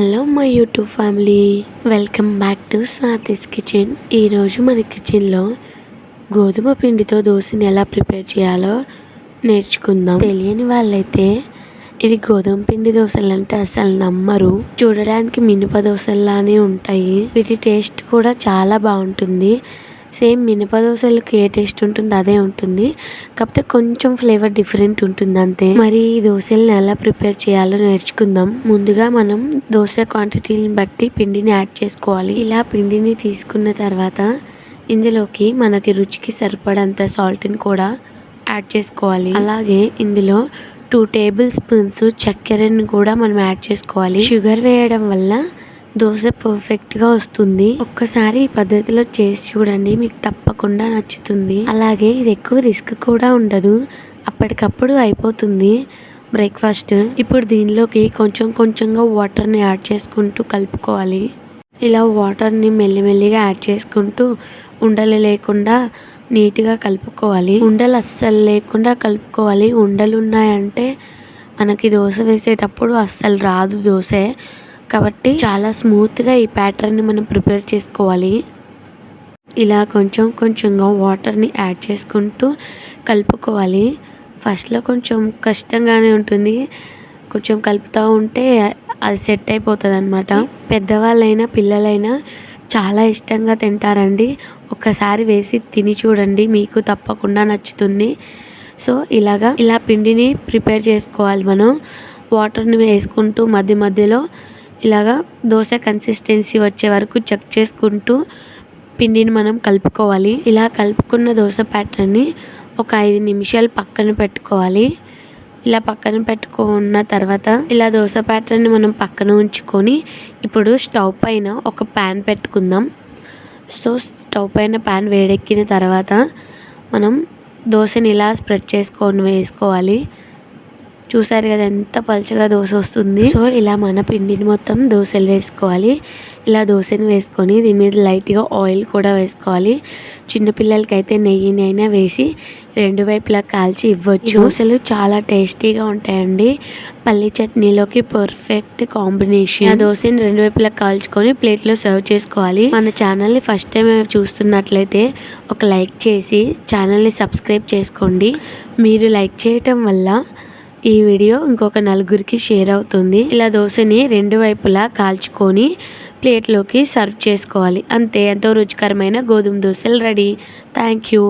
Hello my YouTube family welcome back to Swathi's kitchen ఈరోజు మన కిచెన్లో గోధుమ పిండితో దోశని ఎలా ప్రిపేర్ చేయాలో నేర్చుకుందాం. తెలియని వాళ్ళైతే ఇవి గోధుమ పిండి దోశలు అంటే అసలు నమ్మరు. చూడడానికి మినప దోశల్లానే ఉంటాయి. వీటి టేస్ట్ కూడా చాలా బాగుంటుంది. సేమ్ మినప దోశలకి ఏ టేస్ట్ ఉంటుందో అదే ఉంటుంది. కాకపోతే కొంచెం ఫ్లేవర్ డిఫరెంట్ ఉంటుంది అంతే. మరి ఈ దోశలను ఎలా ప్రిపేర్ చేయాలో నేర్చుకుందాం. ముందుగా మనం దోశ క్వాంటిటీని బట్టి పిండిని యాడ్ చేసుకోవాలి. ఇలా పిండిని తీసుకున్న తర్వాత ఇందులోకి మనకి రుచికి సరిపడంత సాల్ట్ని కూడా యాడ్ చేసుకోవాలి. అలాగే ఇందులో టూ టేబుల్ స్పూన్స్ చక్కెరని కూడా మనం యాడ్ చేసుకోవాలి. షుగర్ వేయడం వల్ల దోశ పర్ఫెక్ట్గా వస్తుంది. ఒక్కసారి ఈ పద్ధతిలో చేసి చూడండి మీకు తప్పకుండా నచ్చుతుంది. అలాగే ఇది ఎక్కువ రిస్క్ కూడా ఉండదు. అప్పటికప్పుడు అయిపోతుంది బ్రేక్ఫాస్ట్ ఇప్పుడు దీనిలోకి కొంచెం కొంచెంగా వాటర్ని యాడ్ చేసుకుంటూ కలుపుకోవాలి. ఇలా వాటర్ని మెల్లిమెల్లిగా యాడ్ చేసుకుంటూ ఉండలు లేకుండా నీట్గా కలుపుకోవాలి. ఉండలు అస్సలు లేకుండా కలుపుకోవాలి. ఉండలు ఉన్నాయంటే మనకి దోశ వేసేటప్పుడు అస్సలు రాదు దోశ. కాబట్టి చాలా స్మూత్గా ఈ ప్యాటర్న్ని మనం ప్రిపేర్ చేసుకోవాలి. ఇలా కొంచెం కొంచెంగా వాటర్ని యాడ్ చేసుకుంటూ కలుపుకోవాలి. ఫస్ట్లో కొంచెం కష్టంగానే ఉంటుంది. కొంచెం కలుపుతూ ఉంటే అది సెట్ అయిపోతుంది అనమాట పెద్దవాళ్ళైనా పిల్లలైనా చాలా ఇష్టంగా తింటారండి. ఒక్కసారి వేసి తిని చూడండి. మీకు తప్పకుండా నచ్చుతుంది. సో ఇలాగా ఇలా పిండిని ప్రిపేర్ చేసుకోవాలి మనం. వాటర్ని వేసుకుంటూ మధ్య మధ్యలో ఇలాగా దోశ కన్సిస్టెన్సీ వచ్చే వరకు చెక్ చేసుకుంటూ పిండిని మనం కలుపుకోవాలి. ఇలా కలుపుకున్న దోశ ప్యాటర్న్ని ఒక ఐదు నిమిషాలు పక్కన పెట్టుకోవాలి. ఇలా పక్కన పెట్టుకున్న తర్వాత ఇలా దోశ ప్యాటర్న్ని మనం పక్కన ఉంచుకొని ఇప్పుడు స్టవ్ పైన ఒక ప్యాన్ పెట్టుకుందాం. సో స్టవ్ పైన ప్యాన్ వేడెక్కిన తర్వాత మనం దోశని ఇలా స్ప్రెడ్ చేసుకొని వేసుకోవాలి. చూసారు కదా ఎంత పలచగా దోశ వస్తుంది. సో ఇలా మన పిండిని మొత్తం దోశలు వేసుకోవాలి. ఇలా దోశని వేసుకొని దీని మీద లైట్గా ఆయిల్ కూడా వేసుకోవాలి. చిన్నపిల్లలకైతే నెయ్యిని నెయ్యినైనా వేసి రెండు వైపులా కాల్చి ఇవ్వచ్చు. దోశలు చాలా టేస్టీగా ఉంటాయండి. పల్లి చట్నీలోకి పర్ఫెక్ట్ కాంబినేషన్. ఆ దోశని రెండు వైపులా కాల్చుకొని ప్లేట్లో సర్వ్ చేసుకోవాలి. మన ఛానల్ని ఫస్ట్ టైం చూస్తున్నట్లయితే ఒక లైక్ చేసి ఛానల్ని సబ్స్క్రైబ్ చేసుకోండి. మీరు లైక్ చేయటం వల్ల ఈ వీడియో ఇంకొక నలుగురికి షేర్ అవుతుంది. ఇలా దోశని రెండు వైపులా కాల్చుకొని ప్లేట్లోకి సర్వ్ చేసుకోవాలి. అంతే ఎంతో రుచికరమైన గోధుమ దోశలు రెడీ. Thank you.